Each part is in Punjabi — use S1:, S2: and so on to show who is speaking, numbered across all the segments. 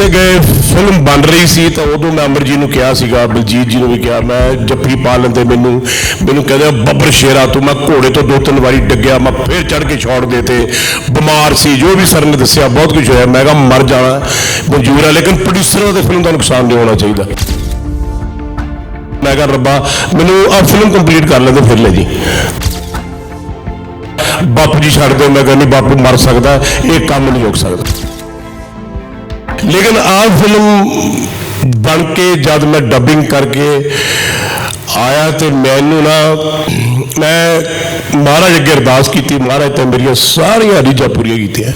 S1: ਤੇ ਗਏ ਫਿਲਮ ਬਣ ਰਹੀ ਸੀ ਤਾਂ ਉਦੋਂ ਮੈਂ ਅਮਰ ਜੀ ਨੂੰ ਕਿਹਾ ਸੀਗਾ, ਬਲਜੀਤ ਜੀ ਨੂੰ ਵੀ ਕਿਹਾ, ਮੈਂ ਜੱਫੀ ਪਾ ਲੈਂਦੇ ਮੈਨੂੰ। ਮੈਨੂੰ ਕਹਿੰਦੇ, ਬੱਬਰ ਸ਼ੇਰਾ, ਤੂੰ ਮੈਂ ਘੋੜੇ ਤੋਂ ਦੋ ਤਿੰਨ ਵਾਰੀ ਡੱਗਿਆ, ਮੈਂ ਫੇਰ ਚੜ ਕੇ ਛੋੜ ਦੇ ਤੇ ਬਿਮਾਰ ਸੀ, ਜੋ ਵੀ ਸਰ ਨੇ ਦੱਸਿਆ, ਬਹੁਤ ਕੁਝ ਹੋਇਆ। ਮੈਂ ਕਿਹਾ, ਮਰ ਜਾਣਾ, ਮਨਜ਼ੂਰ ਹੈ ਲੇਕਿਨ ਪ੍ਰੋਡਿਊਸਰਾਂ ਦੇ ਫਿਲਮ ਦਾ ਨੁਕਸਾਨ ਨਹੀਂ ਹੋਣਾ ਚਾਹੀਦਾ। ਮੈਂ ਕਿਹਾ, ਰੱਬਾ, ਮੈਨੂੰ ਆ ਫਿਲਮ ਕੰਪਲੀਟ ਕਰ ਲੈਂਦੇ ਫਿਰ ਲੈ ਜੀ। ਬਾਪੂ ਜੀ ਛੱਡ ਦਿਓ, ਮੈਂ ਕਹਿੰਦੀ ਬਾਪੂ ਮਰ ਸਕਦਾ, ਇਹ ਕੰਮ ਨਹੀਂ ਰੁਕ ਸਕਦਾ। ਲੇਕਿਨ ਆ ਫਿਲਮ ਬਣ ਕੇ ਜਦ ਮੈਂ ਡੱਬਿੰਗ ਕਰਕੇ ਆਇਆ ਤੇ ਮੈਨੂੰ ਨਾ, ਮੈਂ ਮਹਾਰਾਜ ਅੱਗੇ ਅਰਦਾਸ ਕੀਤੀ, ਮਹਾਰਾਜ ਤੇ ਮੇਰੀਆਂ ਸਾਰੀਆਂ ਰੀਝਾਂ ਪੂਰੀਆਂ ਕੀਤੀਆਂ।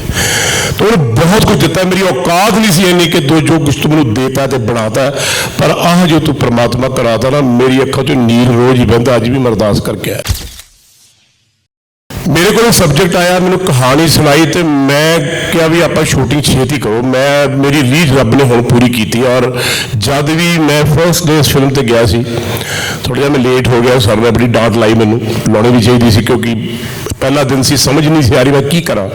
S1: ਤੇ ਉਹਨੇ ਬਹੁਤ ਕੁਝ ਦਿੱਤਾ, ਮੇਰੀ ਔਕਾਤ ਨਹੀਂ ਸੀ ਇੰਨੀ ਕਿ ਦੋ ਜੋ ਕੁਝ ਤੂੰ ਮੈਨੂੰ ਦੇਤਾ ਤੇ ਬਣਾਤਾ। ਪਰ ਆਹ ਜੋ ਤੂੰ ਪ੍ਰਮਾਤਮਾ ਕਰਾਤਾ ਨਾ, ਮੇਰੀ ਅੱਖਾਂ 'ਚੋਂ ਨੀਰ ਰੋਜ਼ ਹੀ ਵਹਿੰਦਾ, ਅੱਜ ਵੀ ਮੈਂ ਅਰਦਾਸ ਕਰਕੇ ਆਇਆ। ਮੇਰੇ ਕੋਲ ਸਬਜੈਕਟ ਆਇਆ, ਮੈਨੂੰ ਕਹਾਣੀ ਸੁਣਾਈ ਤੇ ਮੈਂ ਕਿਹਾ ਵੀ ਆਪਾਂ ਸ਼ੂਟਿੰਗ ਛੇਤੀ ਕਰੋ। ਮੈਂ, ਮੇਰੀ ਰੀਝ ਰੱਬ ਨੇ ਹੁਣ ਪੂਰੀ ਕੀਤੀ ਔਰ ਜਦ ਵੀ ਮੈਂ ਫਰਸਟ ਡੇ ਇਸ ਫਿਲਮ ਤੇ ਗਿਆ ਸੀ ਥੋੜਾ ਜਿਹਾ ਮੈਂ ਲੇਟ ਹੋ ਗਿਆ, ਸਰ ਨੇ ਬੜੀ ਡਾਂਟ ਲਾਈ ਮੈਨੂੰ, ਲਾਉਣੀ ਵੀ ਚਾਹੀਦੀ ਸੀ ਕਿਉਂਕਿ ਪਹਿਲਾ ਦਿਨ ਸੀ, ਸਮਝ ਨਹੀਂ ਸੀ ਆ ਰਹੀ ਮੈਂ ਕੀ ਕਰਾਂ।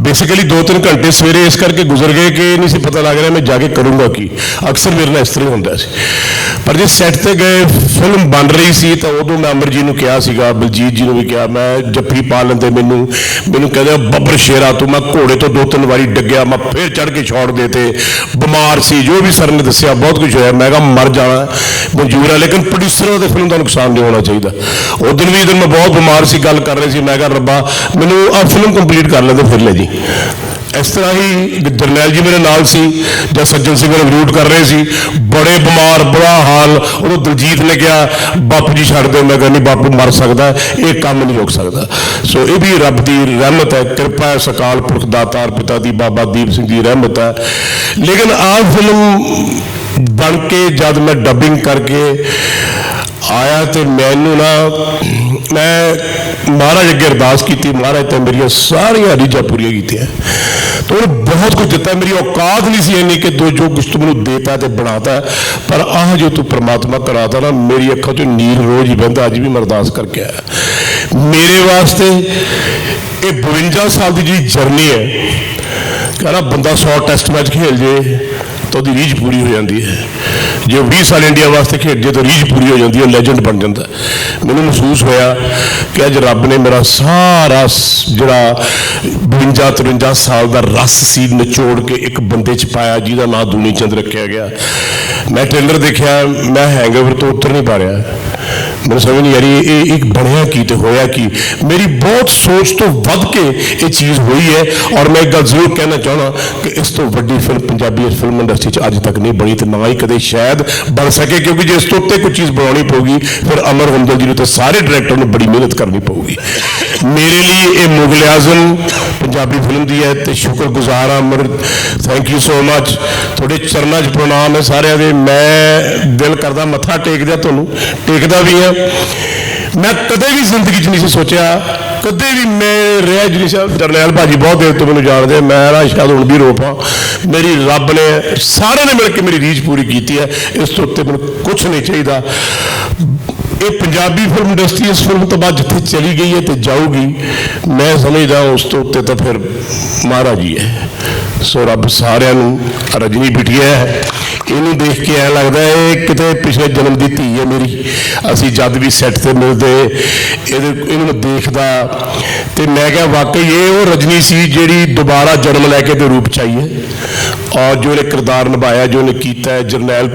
S1: ਬੇਸਿਕਲੀ 2-3 ਘੰਟੇ ਸਵੇਰੇ ਇਸ ਕਰਕੇ ਗੁਜ਼ਰ ਗਏ ਕਿ ਨਹੀਂ ਸੀ ਪਤਾ ਲੱਗ ਰਿਹਾ ਮੈਂ ਜਾ ਕੇ ਕਰੂੰਗਾ ਕੀ। ਅਕਸਰ ਮੇਰੇ ਨਾਲ ਇਸ ਤਰ੍ਹਾਂ ਹੀ ਹੁੰਦਾ ਸੀ। ਪਰ ਜੇ ਸੈੱਟ ਤੇ ਗਏ ਫਿਲਮ ਬਣ ਰਹੀ ਸੀ ਤਾਂ ਉਦੋਂ ਮੈਂ ਅਮਰ ਜੀ ਨੂੰ ਕਿਹਾ ਸੀਗਾ, ਬਲਜੀਤ ਜੀ ਨੂੰ ਵੀ ਕਿਹਾ, ਮੈਂ ਜੱਫੀ ਪਾ ਲੈਂਦੇ ਮੈਨੂੰ ਮੈਨੂੰ ਕਹਿੰਦੇ ਬੱਬਰ ਸ਼ੇਰਾ ਤੂੰ, ਮੈਂ ਘੋੜੇ ਤੋਂ ਦੋ ਤਿੰਨ ਵਾਰੀ ਡੱਗਿਆ, ਮੈਂ ਫੇਰ ਚੜ ਕੇ ਛੋੜ ਦੇ ਤੇ ਬਿਮਾਰ ਸੀ, ਜੋ ਵੀ ਸਰ ਨੇ ਦੱਸਿਆ, ਬਹੁਤ ਕੁਝ ਹੋਇਆ। ਮੈਂ ਕਿਹਾ, ਮਰ ਜਾਣਾ, ਮਨਜ਼ੂਰ ਹੈ ਲੇਕਿਨ ਪ੍ਰੋਡਿਊਸਰਾਂ ਦੇ ਫਿਲਮ ਦਾ ਨੁਕਸਾਨ ਨਹੀਂ ਹੋਣਾ ਚਾਹੀਦਾ। ਉਹ ਦਿਨ ਵੀ ਦਿਨ ਮੈਂ ਬਹੁਤ ਬਿਮਾਰ ਸੀ, ਗੱਲ ਕਰ ਰਹੇ ਸੀ। ਮੈਂ ਕਿਹਾ, ਰੱਬਾ, ਮੈਨੂੰ ਆ ਫਿਲਮ ਕੰਪਲੀਟ ਕਰ ਲੈਂਦੇ ਫਿਰ ਲੈ ਜੀ। ਇਸ ਤਰ੍ਹਾਂ ਹੀ ਜਰਨੈਲ ਜੀ ਮੇਰੇ ਨਾਲ ਸੀ ਜਦ ਸੱਜਣ ਸਿੰਘ ਨੂੰ ਰਿਕਰੂਟ ਕਰ ਰਹੇ ਸੀ। ਬੜੇ ਬਿਮਾਰ, ਬੁਰਾ ਹਾਲ। ਉਦੋਂ ਦਲਜੀਤ ਨੇ ਕਿਹਾ, ਬਾਪੂ ਜੀ ਛੱਡ ਦਿਓ। ਮੈਂ ਕਹਿੰਦੀ ਬਾਪੂ, ਮਰ ਸਕਦਾ। ਇਹ ਕੰਮ ਨਹੀਂ ਰੋਕ ਸਕਦਾ। ਸੋ ਇਹ ਵੀ ਰੱਬ ਦੀ ਰਹਿਮਤ ਹੈ। ਕਿਰਪਾ ਹੈ ਸਕਾਲ ਪੁਰਖ ਦਾਤਾਰ ਪਿਤਾ ਦੀ, ਬਾਬਾ ਦੀਪ ਸਿੰਘ ਦੀ ਰਹਿਮਤ ਹੈ। ਲੇਕਿਨ ਆਹ ਫਿਲਮ ਬਣ ਕੇ ਜਦ ਮੈਂ ਡੱਬਿੰਗ ਕਰਕੇ ਆਇਆ ਤੇ ਮੈਨੂੰ ਨਾ ਮੈਂ ਮਹਾਰਾਜ ਅੱਗੇ ਅਰਦਾਸ ਕੀਤੀ, ਮਹਾਰਾਜ ਤੇ ਮੇਰੀਆਂ ਸਾਰੀਆਂ ਰੀਝਾਂ ਪੂਰੀਆਂ ਕੀਤੀਆਂ। ਤੇ ਉਹਨੇ ਬਹੁਤ ਕੁਝ ਦਿੱਤਾ, ਮੇਰੀ ਔਕਾਤ ਨਹੀਂ ਸੀ ਇੰਨੀ ਕਿ ਦੋ ਜੋ ਕੁਝ ਤੂੰ ਮੈਨੂੰ ਦੇਤਾ ਤੇ ਬਣਾਤਾ। ਪਰ ਆਹ ਜੋ ਤੂੰ ਪ੍ਰਮਾਤਮਾ ਕਰਾਤਾ ਨਾ, ਮੇਰੀ ਅੱਖਾਂ 'ਚੋਂ ਨੀਰ ਰੋਜ਼ ਹੀ ਵਹਿੰਦਾ, ਅੱਜ ਵੀ ਮੈਂ ਅਰਦਾਸ ਕਰਕੇ ਆਇਆ। ਮੇਰੇ ਵਾਸਤੇ ਇਹ 52 ਸਾਲ ਦੀ ਜਿਹੜੀ ਜਰਨੀ ਹੈ, ਕਹਿੰਦਾ ਬੰਦਾ 100 ਟੈਸਟ ਮੈਚ ਖੇਲ ਜੇ ਤਾਂ ਉਹਦੀ ਰੀਝ ਪੂਰੀ ਹੋ ਜਾਂਦੀ ਹੈ। ਜੇ ਉਹ 20 ਸਾਲ ਇੰਡੀਆ ਵਾਸਤੇ ਖੇਡ ਜੇ ਤਾਂ ਰੀਝ ਪੂਰੀ ਹੋ ਜਾਂਦੀ ਹੈ ਲੈਜੈਂਡ ਬਣ ਜਾਂਦਾ ਮੈਨੂੰ ਮਹਿਸੂਸ ਹੋਇਆ ਕਿ ਅੱਜ ਰੱਬ ਨੇ ਮੇਰਾ ਸਾਰਾ ਜਿਹੜਾ 52 53 ਸਾਲ ਦਾ ਰਸ ਸੀ ਨਿਚੋੜ ਕੇ ਇੱਕ ਬੰਦੇ ਚ ਪਾਇਆ, ਜਿਹਦਾ ਨਾਂ ਦੂਨੀ ਚੰਦ ਰੱਖਿਆ ਗਿਆ। ਮੈਂ ਟ੍ਰੇਲਰ ਦੇਖਿਆ, ਮੈਂ ਹੈਂਗਓਵਰ ਤੋਂ ਉਤਰ ਨਹੀਂ ਪਾ ਰਿਹਾ। ਮੈਨੂੰ ਸਮਝ ਨਹੀਂ ਆ ਰਹੀ, ਇਹ ਇੱਕ ਬਣਿਆ ਕੀ ਤੇ ਹੋਇਆ ਕੀ? ਮੇਰੀ ਬਹੁਤ ਸੋਚ ਤੋਂ ਵੱਧ ਕੇ ਇਹ ਚੀਜ਼ ਹੋਈ ਹੈ ਔਰ ਮੈਂ ਇੱਕ ਗੱਲ ਜ਼ਰੂਰ ਕਹਿਣਾ ਚਾਹਣਾ ਕਿ ਇਸ ਤੋਂ ਵੱਡੀ ਫਿਲਮ ਪੰਜਾਬੀ ਫਿਲਮ ਇੰਡਸਟਰੀ 'ਚ ਅੱਜ ਤੱਕ ਨਹੀਂ ਬਣੀ ਤੇ ਨਾ ਹੀ ਕਦੇ ਸ਼ਾਇਦ ਬਣ ਸਕੇ, ਕਿਉਂਕਿ ਜੇ ਇਸ ਤੋਂ ਉੱਤੇ ਕੋਈ ਚੀਜ਼ ਬਣਾਉਣੀ ਪਊਗੀ, ਫਿਰ ਅਮਰ ਹੁੰਦਲ ਜੀ ਨੂੰ ਤੇ ਸਾਰੇ ਡਾਇਰੈਕਟਰ ਨੂੰ ਬੜੀ ਮਿਹਨਤ ਕਰਨੀ ਪਊਗੀ। ਮੇਰੇ ਲਈ ਇਹ ਮੁਗਲ ਆਜ਼ਮ ਪੰਜਾਬੀ ਫਿਲਮ ਦੀ ਹੈ ਤੇ ਸ਼ੁਕਰਗੁਜ਼ਾਰ ਹਾਂ Amar thank you so much ਤੁਹਾਡੇ ਚਰਨਾਂ 'ਚ ਪ੍ਰਣਾਮ ਹੈ ਸਾਰਿਆਂ ਦੇ। ਮੈਂ ਦਿਲ ਕਰਦਾ ਮੱਥਾ ਟੇਕਦਿਆ ਤੁਹਾਨੂੰ, ਟੇਕਦਾ ਵੀ ਹਾਂ। ਮੈਂ ਕਦੇ ਵੀ ਜ਼ਿੰਦਗੀ 'ਚ ਨਹੀਂ ਸੀ ਸੋਚਿਆ, ਕਦੇ ਵੀ ਮੈਂ ਰਿਹਾ ਜੀ ਸਾਹਿਬ ਜਰਨੈਲ ਭਾਜੀ ਬਹੁਤ ਦੇਰ ਤੋਂ ਮੈਨੂੰ ਜਾਣਦੇ ਮੈਂ ਨਾ ਸ਼ਾਇਦ ਹੁਣ ਵੀ ਰੋਪਾਂ ਮੇਰੀ ਰੱਬ ਨੇ, ਸਾਰਿਆਂ ਨੇ ਮਿਲ ਕੇ ਮੇਰੀ ਰੀਝ ਪੂਰੀ ਕੀਤੀ ਹੈ, ਇਸ ਤੋਂ ਉੱਤੇ ਮੈਨੂੰ ਕੁਝ ਨਹੀਂ ਚਾਹੀਦਾ। ਇਹ ਪੰਜਾਬੀ ਫਿਲਮ ਇੰਡਸਟਰੀ ਇਸ ਫਿਲਮ ਤੋਂ ਬਾਅਦ ਜਿੱਥੇ ਚਲੀ ਗਈ ਹੈ ਤੇ ਜਾਊਗੀ, ਮੈਂ ਸਮਝਦਾ ਉਸ ਤੋਂ ਉੱਤੇ ਤਾਂ ਫਿਰ ਮਹਾਰਾਜ ਹੀ ਹੈ। ਸੋ ਰੱਬ ਸਾਰਿਆਂ ਨੂੰ ਰਜਨੀ ਬਿਟਿਆ ਹੈ। ਇਹਨੂੰ ਦੇਖ ਕੇ ਐ ਲੱਗਦਾ ਹੈ, ਇਹ ਕਿਤੇ ਪਿਛਲੇ ਜਨਮ ਦੀ ਧੀ ਹੈ ਮੇਰੀ। ਅਸੀਂ ਜਦ ਵੀ ਸੈੱਟ ਤੇ ਮਿਲਦੇ, ਇਹਦੇ ਇਹਨੂੰ ਦੇਖਦਾ ਤੇ ਮੈਂ ਕਿਹਾ ਵਾਕਈ ਇਹ ਉਹ ਰਜਨੀ ਸੀ ਜਿਹੜੀ ਦੁਬਾਰਾ ਜਨਮ ਲੈ ਕੇ ਤੇ ਰੂਪ ਚ ਆਈ ਹੈ। ਔਰ ਜੋ ਇਹਨੇ ਕਿਰਦਾਰ ਨਿਭਾਇਆ, ਜੋ ਇਹਨੇ ਕੀਤਾ ਜਰਨੈਲ